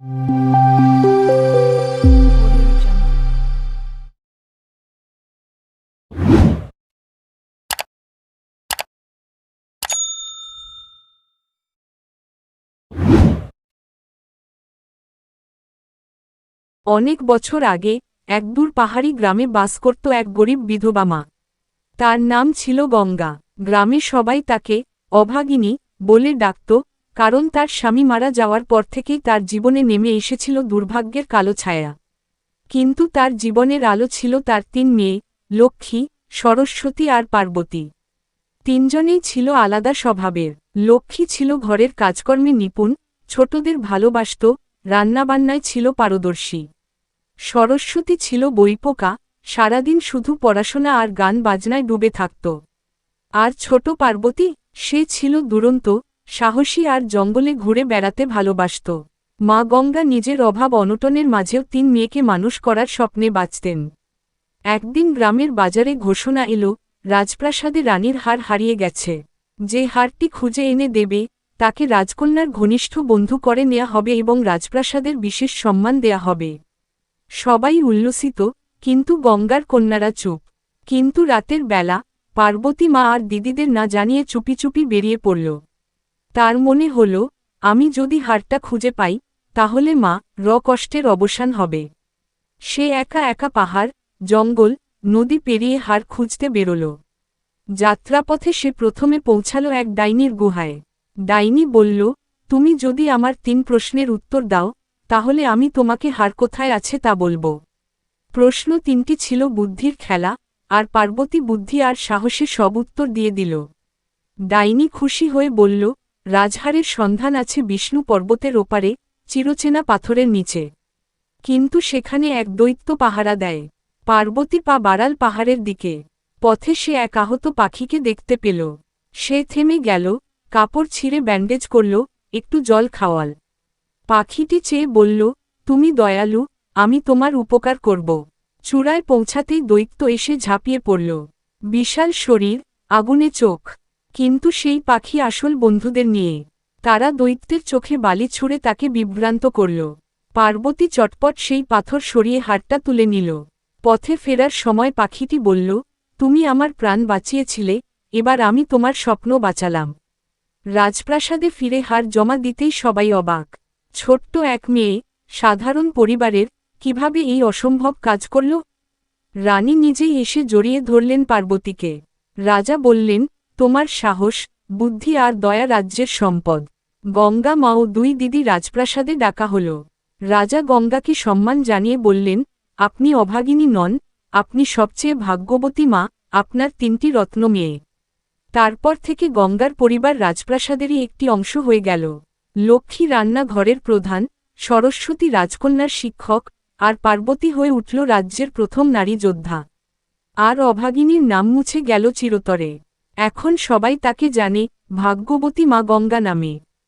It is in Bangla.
অনেক বছর আগে, এক দূর পাহাড়ি গ্রামে বাস করত এক গরিব বিধবা মা। তার নাম ছিল গঙ্গা। গ্রামে সবাই তাকে অভাগিনী বলে ডাকত কারণ তার স্বামী মারা যাওয়ার পর থেকেই তার জীবনে নেমে এসেছিল দুর্ভাগ্যের কালো ছায়া। কিন্তু তার জীবনের আলো ছিল তার তিন মেয়ে, লক্ষ্মী, সরস্বতী আর পার্বতী। তিনজনেই ছিল আলাদা স্বভাবের। লক্ষ্মী ছিল ঘরের কাজকর্মে নিপুণ, ছোটদের ভালোবাসত, রান্নাবান্নায় ছিল পারদর্শী। সরস্বতী ছিল বইপোকা, সারাদিন শুধু পড়াশোনা আর গান বাজনায় ডুবে থাকত। আর ছোট পার্বতী, সে ছিল দুরন্ত সাহসী আর জঙ্গলে ঘুরে বেড়াতে ভালোবাসত। মা গঙ্গা নিজের অভাব অনটনের মাঝেও তিন মেয়েকে মানুষ করার স্বপ্নে বাঁচতেন। একদিন গ্রামের বাজারে ঘোষণা এলো, রাজপ্রাসাদে রানীর হার হারিয়ে গেছে। যে হারটি খুঁজে এনে দেবে, তাকে রাজকন্যার ঘনিষ্ঠ বন্ধু করে নেওয়া হবে এবং রাজপ্রাসাদের বিশেষ সম্মান দেয়া হবে। সবাই উল্লসিত, কিন্তু গঙ্গার কন্যারা চুপ। কিন্তু রাতের বেলা, পার্বতী মা আর দিদিদের না জানিয়ে চুপি চুপি বেরিয়ে পড়ল। তার মনে হল, আমি যদি হারটা খুঁজে পাই, তাহলে মা র কষ্টের অবসান হবে। সে একা একা পাহাড়, জঙ্গল, নদী পেরিয়ে হার খুঁজতে বেরোল। যাত্রাপথে সে প্রথমে পৌঁছাল এক ডাইনির গুহায়। ডাইনি বলল, তুমি যদি আমার তিন প্রশ্নের উত্তর দাও, তাহলে আমি তোমাকে হার কোথায় আছে তা বলব। প্রশ্ন তিনটি ছিল বুদ্ধির খেলা, আর পার্বতী বুদ্ধি আর সাহসে সব উত্তর দিয়ে দিল। ডাইনি খুশি হয়ে বলল রাজহারের সন্ধান আছে বিষ্ণু পর্বতের ওপারে, চিরচেনা পাথরের নিচে। কিন্তু সেখানে এক দৈত্য পাহারা দেয়। পার্বতী পা বাড়াল পাহাড়ের দিকে। পথে সে এক আহত পাখিকে দেখতে পেল। সে থেমে গেল, কাপড় ছিঁড়ে ব্যান্ডেজ করল, একটু জল খাওয়াল। পাখিটি চেয়ে বলল, তুমি দয়ালু, আমি তোমার উপকার করব। চূড়ায় পৌঁছাতেই দৈত্য এসে ঝাঁপিয়ে পড়ল। বিশাল শরীর, আগুনে চোখ। কিন্তু সেই পাখি আসল বন্ধুদের নিয়ে। তারা দৈত্যের চোখে বালি ছুঁড়ে তাকে বিভ্রান্ত করল। পার্বতী চটপট সেই পাথর সরিয়ে হারটা তুলে নিল। পথে ফেরার সময় পাখিটি বলল, তুমি আমার প্রাণ বাঁচিয়েছিলে, এবার আমি তোমার স্বপ্ন বাঁচালাম। রাজপ্রাসাদে ফিরে হার জমা দিতেই সবাই অবাক। ছোট্ট এক মেয়ে, সাধারণ পরিবারের, কীভাবে এই অসম্ভব কাজ করল? রানী নিজেই এসে জড়িয়ে ধরলেন পার্বতীকে। রাজা বললেন তোমার সাহস, বুদ্ধি আর দয়া রাজ্যের সম্পদ। গঙ্গা মা ও দুই দিদি রাজপ্রাসাদে ডাকা হল। রাজা গঙ্গাকে সম্মান জানিয়ে বললেন, আপনি অভাগিনী নন, আপনি সবচেয়ে ভাগ্যবতী মা, আপনার তিনটি রত্ন মেয়ে। তারপর থেকে গঙ্গার পরিবার রাজপ্রাসাদেরই একটি অংশ হয়ে গেল। লক্ষ্মী রান্নাঘরের প্রধান, সরস্বতী রাজকন্যার শিক্ষক, আর পার্বতী হয়ে উঠল রাজ্যের প্রথম নারী যোদ্ধা। আর অভাগিনীর নাম মুছে গেল চিরতরে। এখন সবাই তাকে জানে ভাগ্যবতী মা গঙ্গা নামে।